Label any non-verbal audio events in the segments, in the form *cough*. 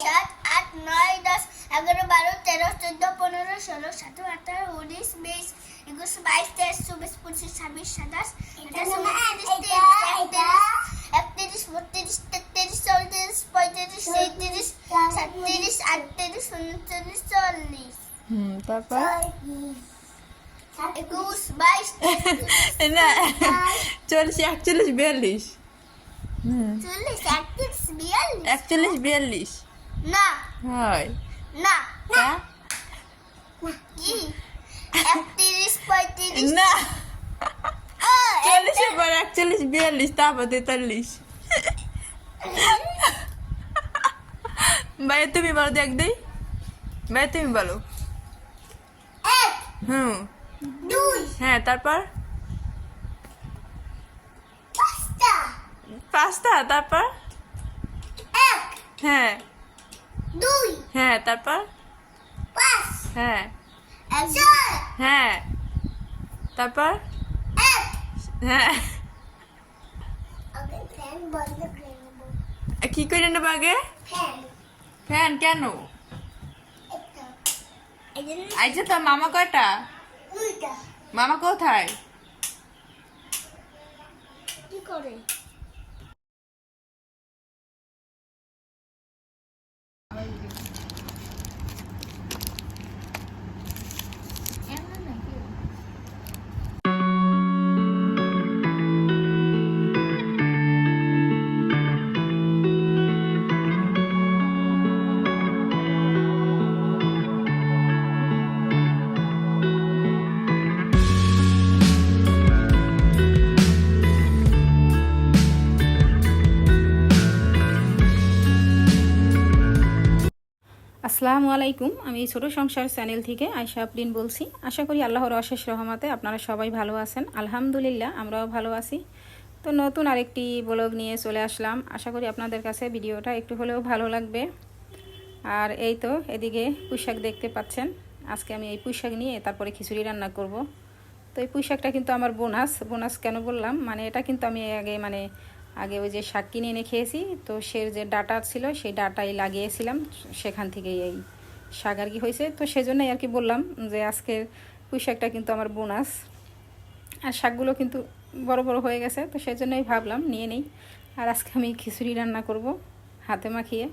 সাত আট নয় দশ এগারো বারো তেরো চোদ্দ পনেরো ষোলো সতেরো আঠারো উনিশ বিশ একুশ বাইশ তেইশ চব্বিশ পঁচিশ ছাব্বিশ সাতাশ একত্রিশ বত্রিশ তেত্রিশ চৌত্রিশ পঁয়ত্রিশ ছয়ত্রিশ সাতত্রিশ আটত্রিশ উনচল্লিশ চল্লিশ। তারপর? একুশ বাইশ না চল্লিশ একচল্লিশ বিয়াল্লিশ। হুম। চল্লিশ একত্রিশ বিয়াল্লিশ। একচল্লিশ বিয়াল্লিশ। না। হয়। না? কি একত্রিশ পঁয়ত্রিশ। না। চল্লিশের পর একচল্লিশ বিয়াল্লিশ তারপর তেতাল্লিশ। ভাই তুমি বলো দেখ দেই। ভাই তুমি বলো। হুম। হ্যাঁ তারপর? পাঁচটা। তারপর? হ্যাঁ। দুই। হ্যাঁ তারপর? পাঁচ। হ্যাঁ। চার। হ্যাঁ। তারপর? এক। হ্যাঁ। কি করে নেব আগে? ফ্যান। কেন? আচ্ছা তো মামা কয়টা? মামা কোথায়? কি করে? আসসালামু আলাইকুম। আমি ছোট সংসার চ্যানেল থেকে আয়শা আফরিন বলছি। আশা করি আল্লাহর অশেষ রহমতে আপনারা সবাই ভালো আছেন। আলহামদুলিল্লাহ, আমরাও ভালো আছি। তো নতুন আরেকটি ব্লগ নিয়ে চলে আসলাম। আশা করি আপনাদের কাছে ভিডিওটা একটু হলেও ভালো লাগবে। আর এই তো, এদিকে পুঁইশাক দেখতে পাচ্ছেন। আজকে আমি এই পুঁইশাক নিয়ে তারপরে খিচুড়ি রান্না করব। তো এই পুঁইশাকটা কিন্তু আমার বোনাস। বোনাস কেন বললাম? মানে এটা কিন্তু আমি আগে মানে আগে ওই যে শাক কিনে এনে খেয়েছি, তো সে যে ডাটা ছিল, সেই ডাটাই লাগিয়েছিলাম। সেখান থেকেই এই শাক আর কি হয়েছে। তো সেজন্যই আর কি বললাম যে আজকের পুঁই শাকটা কিন্তু আমার বোনাস। আর শাকগুলো কিন্তু বড় বড় হয়ে গেছে, তো সেজন্যই ভাবলাম নিয়ে নেই। আর আজকে আমি খিচুড়ি রান্না করব হাতে মাখিয়ে।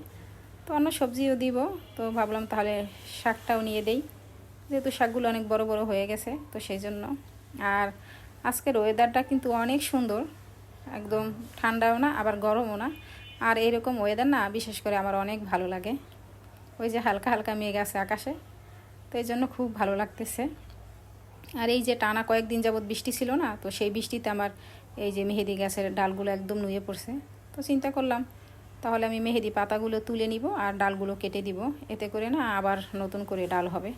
তো অন্য সবজিও দিব, তো ভাবলাম তাহলে শাকটাও নিয়ে দেই। যেহেতু শাকগুলো অনেক বড় বড় হয়ে গেছে, তো সেই জন্য আর আজকের ওয়েদারটা কিন্তু অনেক সুন্দর। একদম ঠান্ডাও না, আবার গরমও না। আর এইরকম ওয়েদার না, বিশেষ করে আমার অনেক ভালো লাগে। ওই যে হালকা হালকা মেঘ আছে আকাশে, তো এই জন্য খুব ভালো লাগতেছে। আর এই যে টানা কয়েকদিন যাবৎ বৃষ্টি ছিল না, তো সেই বৃষ্টিতে আমার এই যে মেহেদি গাছের ডালগুলো একদম নুয়ে পড়ছে। তো চিন্তা করলাম, তাহলে আমি মেহেদি পাতাগুলো তুলে নিব আর ডালগুলো কেটে দিব। এতে করে না আবার নতুন করে ডাল হবে।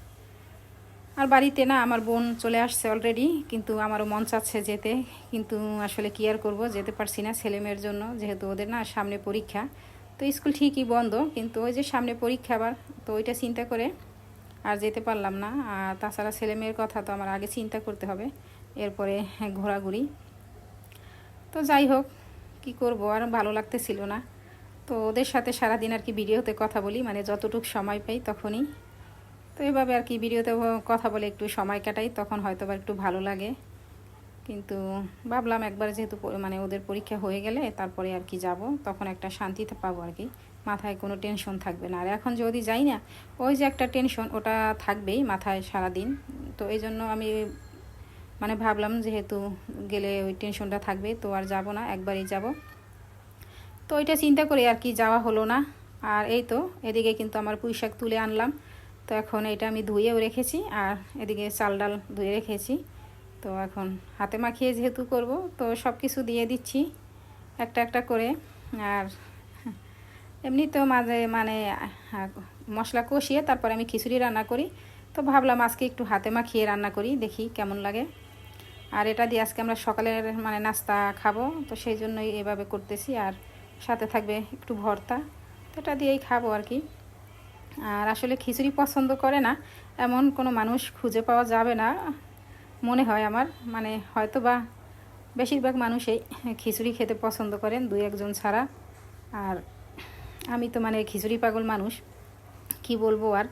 আর বাড়িতে না আমার বোন চলে আসছে অলরেডি কিন্তু আমারও মন চাচ্ছে যেতে, কিন্তু আসলে কি আর করব, যেতে পারছি না ছেলেমেয়ের জন্য, যেহেতু ওদের না সামনে পরীক্ষা। তো স্কুল ঠিকই বন্ধ, কিন্তু ওই যে সামনে পরীক্ষা আবার, তো ওইটা চিন্তা করে আর যেতে পারলাম না। আর তাছাড়া ছেলে মেয়ের কথা তো আমার আগে চিন্তা করতে হবে, এরপরে ঘোরাঘুরি। তো যাই হোক, কি করব, আর ভালো লাগতেছিল না। তো ওদের সাথে সারাদিন আর কি ভিডিওতে কথা বলি মানে যতটুক সময় পাই তখনই। তো এভাবে আর কি ভিডিওতে কথা বলে একটু সময় কাটাই, তখন হয়তো বা একটু ভালো লাগে। কিন্তু ভাবলাম একবার যেহেতু মানে ওদের পরীক্ষা হয়ে গেলে তারপরে আর কি যাব, তখন একটা শান্তিতে পাবো আর কি। মাথায় কোনো টেনশন থাকবে না। আর এখন যদি যাই না, ওই যে একটা টেনশন ওটা থাকবেই মাথায় সারাদিন। তো এই জন্য আমি মানে ভাবলাম যেহেতু গেলে ওই টেনশনটা থাকবে, তো আর যাব না, একবারই যাব। তো ওইটা চিন্তা করে আর কি যাওয়া হলো না। আর এই তো, এদিকে কিন্তু আমার পুঁই শাক তুলে আনলাম। তো এখন এটা আমি ধুয়েও রেখেছি আর এদিকে চাল ডাল ধুয়ে রেখেছি। তো এখন হাতে মাখিয়ে যেহেতু করব, তো সব কিছু দিয়ে দিচ্ছি একটা একটা করে। আর এমনি তো মাঝে মানে মশলা কষিয়ে তারপর আমি খিচুড়ি রান্না করি। তো ভাবলাম আজকে একটু হাতে মাখিয়ে রান্না করি, দেখি কেমন লাগে। আর এটা দিয়ে আজকে আমরা সকালের মানে নাস্তা খাব, তো সেই জন্যই এভাবে করতেছি। আর সাথে থাকবে একটু ভর্তা, তো এটা দিয়েই খাব আর কি। আর আসলে খিচুড়ি পছন্দ করে না, এমন কোনো মানুষ খুঁজে পাওয়া যাবে না মনে হয় আমার। মানে হয়তো বা বেশিরভাগ মানুষই খিচুড়ি খেতে পছন্দ করেন, দুই একজন ছাড়া। আর আমি তো মানে খিচুড়ি পাগল মানুষ, কি বলব আর?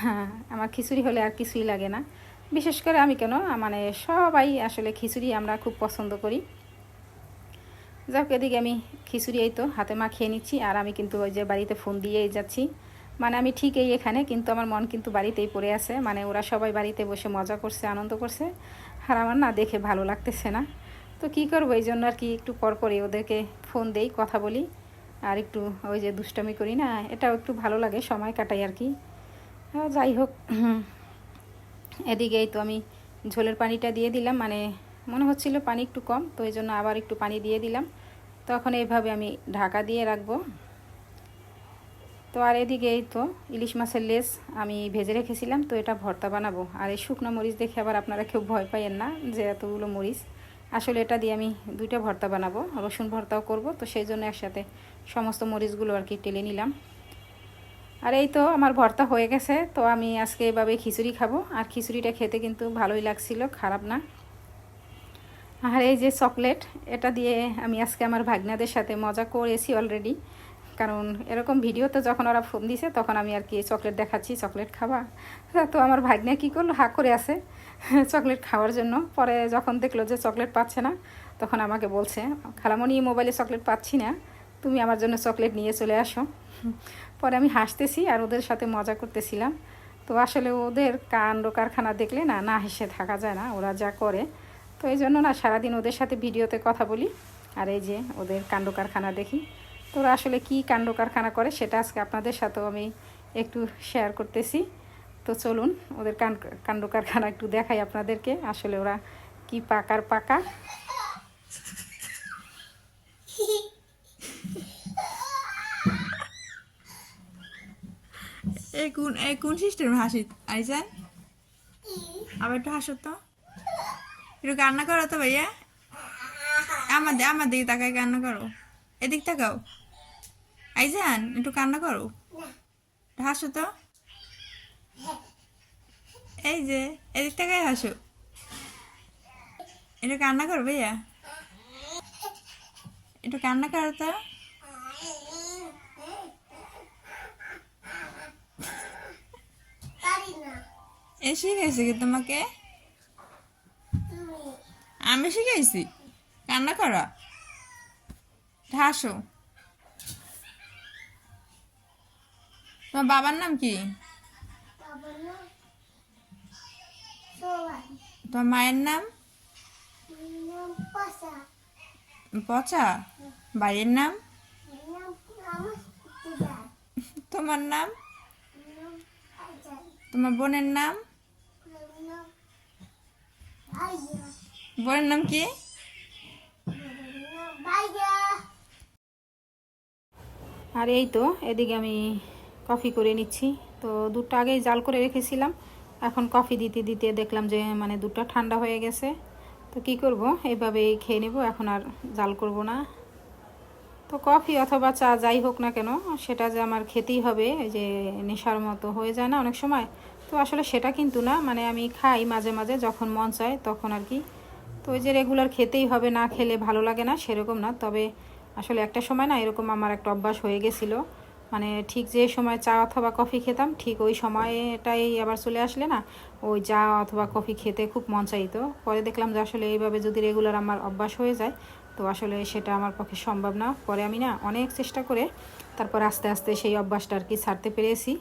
হ্যাঁ আমার খিচুড়ি হলে আর কিছুই লাগে না। বিশেষ করে আমি কেন? মানে সবাই আসলে খিচুড়ি আমরা খুব পছন্দ করি। যাক, এদিকে আমি খিচুড়ি এই তো হাতে মা খেয়ে নিচ্ছি, আর আমি কিন্তু ওই যে বাড়িতে ফোন দিয়েই যাচ্ছি। মানে আমি ঠিক এই এখানে, কিন্তু আমার মন কিন্তু বাড়িতেই পড়ে আছে। মানে ওরা সবাই বাড়িতে বসে মজা করছে, আনন্দ করছে। আর আমার না দেখে ভালো লাগতেছে না। তো কি করব, এই জন্য আর কি একটু পর পরে ওদেরকে ফোন দেই, কথা বলি। আর একটু ওই যে দুষ্টামি করি না, এটাও একটু ভালো লাগে, সময় কাটাই আর কি। যাই হোক এদিকেই তো আমি ঝোলের পানিটা দিয়ে দিলাম। মানে মনে হচ্ছিল পানি একটু কম, তো এই জন্য আবার একটু পানি দিয়ে দিলাম। তখন এইভাবে আমি ঢাকা দিয়ে রাখব। তো আর এদিকে এই তো ইলিশ মাছের লেস আমি ভেজে রেখেছিলাম, তো এটা ভর্তা বানাবো। আর এই শুকনো মরিচ দেখে আবার আপনারা কেউ ভয় পাইয়েন না যে এতগুলো মরিচ। আসলে এটা দিয়ে আমি দুইটা ভর্তা বানাবো, রসুন ভর্তাও করব, তো সেই জন্য একসাথে সমস্ত মরিচগুলো আর কি টেলে নিলাম। আর এই তো আমার ভর্তা হয়ে গেছে, তো আমি আজকে এভাবে খিচুড়ি খাব। আর খিচুড়িটা খেতে কিন্তু ভালোই লাগছিল, খারাপ না। আর এই যে চকলেট, এটা দিয়ে আমি আজকে আমার ভাগনাদের সাথে মজা করেছি অলরেডি। কারণ এরকম ভিডিওতে যখন ওরা ফোন দিছে, তখন আমি আর কি চকলেট দেখাচ্ছি চকলেট খাবা। তো আমার ভাগ্নে কী করল? হা করে আছে *laughs* চকলেট খাওয়ার জন্য। পরে যখন দেখল যে চকলেট পাচ্ছে না, তখন আমাকে বলছে, খালামণি মোবাইলে চকলেট পাচ্ছি না। তুমি আমার জন্য চকলেট নিয়ে চলে আসো। পরে আমি হাসতেছি আর ওদের সাথে মজা করতেছিলাম। তো আসলে ওদের কাণ্ড কারখানা দেখলে না না হেসে থাকা যায় না, ওরা যা করে। তো এই জন্য না সারাদিন ওদের সাথে ভিডিওতে কথা বলি। আর এই যে ওদের কাণ্ড কারখানা দেখি। তো ওরা আসলে কি কাণ্ড কারখানা করে সেটা আজকে আপনাদের সাথেও আমি একটু শেয়ার করতেছি। তো চলুন, ওদের কাণ্ড কারখানা একটু দেখাই আপনাদেরকে, আসলে ওরা কি পাকার পাকা। কোন কোন সিস্টেম হাসি, আইজান? আবার একটু হাসো তো। একটু কান্না করো তো ভাইয়া। আমার আমার দিকে তাকায় কান্না করো। এদিক তাকাও। আইজান একটু কান্না করো। হাসো তো। এই যে এদিক তাকায় হাসো। একটু কান্না করো ভাইয়া। একটু কান্না করো তো। পারি না এ শিখাইছে কি তোমাকে? আমি শিখাইছি। কান্না করা। হাসো। তোমার বাবার নাম কি? তোমার মায়ের নাম? পচা। ভাইয়ের নাম? তোমার নাম? তোমার বোনের নাম? বোনের নাম কি? আর এই তো, এদিকে আমি কফি করে নিচ্ছি। তো দুধটা আগেই জাল করে রেখেছিলাম। এখন কফি দিতে দিতে দেখলাম যে মানে দুধটা ঠান্ডা হয়ে গেছে। তো কি করব? এইভাবেই খেয়ে নেব। এখন আর জাল করব না। তো কফি অথবা চা যাই হোক না কেন, সেটা যে আমার খেতেই হবে যে নেশার মতো হয়ে যায় না অনেক সময়। তো আসলে সেটা কিন্তু না মানে আমি খাই মাঝে মাঝে যখন মন চায় তখন আর কি। তো ওই যে রেগুলার খেতেই হবে, না খেলে ভালো লাগে না সেরকম না। তবে আসলে একটা সময় না এরকম আমার একটা অভ্যাস হয়ে গেছিল। মানে ঠিক যে সময় চা অথবা কফি খেতাম, ঠিক ওই সময়টাই আবার চলে আসলে না, ওই চা অথবা কফি খেতে খুব মন চাইতো। পরে দেখলাম যে আসলে এইভাবে যদি রেগুলার আমার অভ্যাস হয়ে যায়, তো আসলে সেটা আমার পক্ষে সম্ভব না। পরে আমি না অনেক চেষ্টা করে তারপর আস্তে আস্তে সেই অভ্যাসটা আর কি ছাড়তে পেরেছি।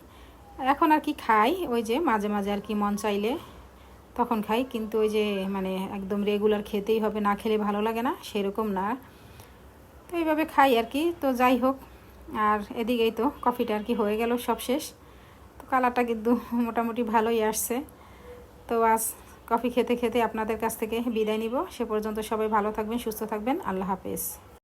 এখন আর কি খাই, ওই যে মাঝে মাঝে আর কি মন চাইলে তখন খাই, কিন্তু ওই যে মানে একদম রেগুলার খেতেই হবে, না খেলে ভালো লাগে না, সেরকম না। তো এইভাবে খাই আর কি। তো যাই হোক আর এদিকেই তো কফিটা আর কি হয়ে গেল, সব শেষ। তো কালারটা কিন্তু মোটামুটি ভালোই আসছে। তো আজ কফি খেতে খেতে আপনাদের কাছ থেকে বিদায় নিব। সে পর্যন্ত সবাই ভালো থাকবেন, সুস্থ থাকবেন। আল্লাহ হাফেজ।